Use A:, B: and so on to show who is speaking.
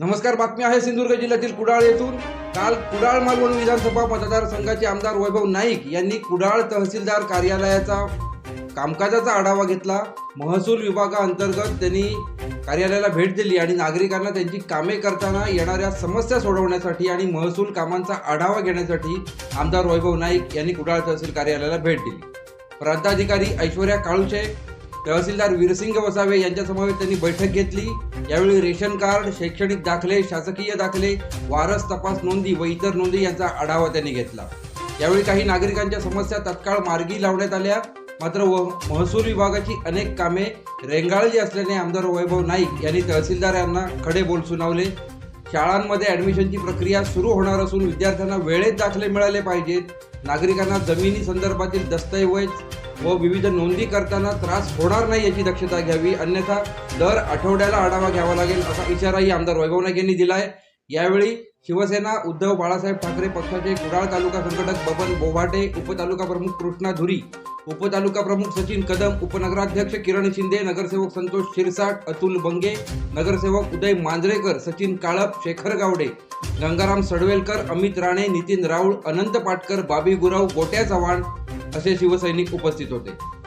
A: नमस्कार बातमी आहे सिंधुदुर्ग जिल्ह्यातील कुडाळ येथून. काल कुडाळ मालवण विधानसभा मतदारसंघाचे आमदार वैभव नाईक यांनी कुडाळ तहसीलदार कार्यालयाचा कामकाजाचा आढावा घेतला. महसूल विभागाअंतर्गत त्यांनी कार्यालयाला भेट दिली आणि नागरिकांना त्यांची कामे करताना येणाऱ्या समस्या सोडवण्यासाठी आणि महसूल कामांचा आढावा घेण्यासाठी आमदार वैभव नाईक यांनी कुडाळ तहसील कार्यालयाला भेट दिली. प्रांताधिकारी ऐश्वर्या काळुचे तहसीलदार वीरसिंग वसावे यांच्यासमवेत त्यांनी बैठक घेतली. यावेळी रेशन कार्ड शैक्षणिक दाखले शासकीय दाखले वारस तपास नोंदी व इतर नोंदी यांचा आढावा त्यांनी घेतला. यावेळी काही नागरिकांच्या समस्या तत्काळ मार्गी लावण्यात आल्या. मात्र व महसूल विभागाची अनेक कामे रेंगाळली असल्याने आमदार वैभव नाईक यांनी तहसीलदार यांना खडे बोल सुनावले. शाळांमध्ये ॲडमिशनची प्रक्रिया सुरू होणार असून विद्यार्थ्यांना वेळेत दाखले मिळाले पाहिजेत. नागरिकांना जमिनी संदर्भातील दस्तऐवज व विविध नोंदी करताना त्रास होणार नाही याची दक्षता घ्यावी. अन्यथा दर आठवड्याला आढावा घ्यावा लागेल असा इशाराही आमदार वैभव नाईक यांनी आहे यावेळी शिवसेना उद्धव बाळासाहेब ठाकरे पक्षाचे कुडाळ तालुका संघटक बबन बोभाटे उपतालुका प्रमुख कृष्णा धुरी उपतालुका प्रमुख सचिन कदम उपनगराध्यक्ष किरण शिंदे नगरसेवक संतोष शिरसाट अतुल बंगे नगरसेवक उदय मांजरेकर सचिन काळप शेखर गावडे गंगाराम सडवेलकर अमित राणे नितीन राऊळ अनंत पाटकर बाबी गुरव गोट्या चव्हाण असे शिवसैनिक उपस्थित होते.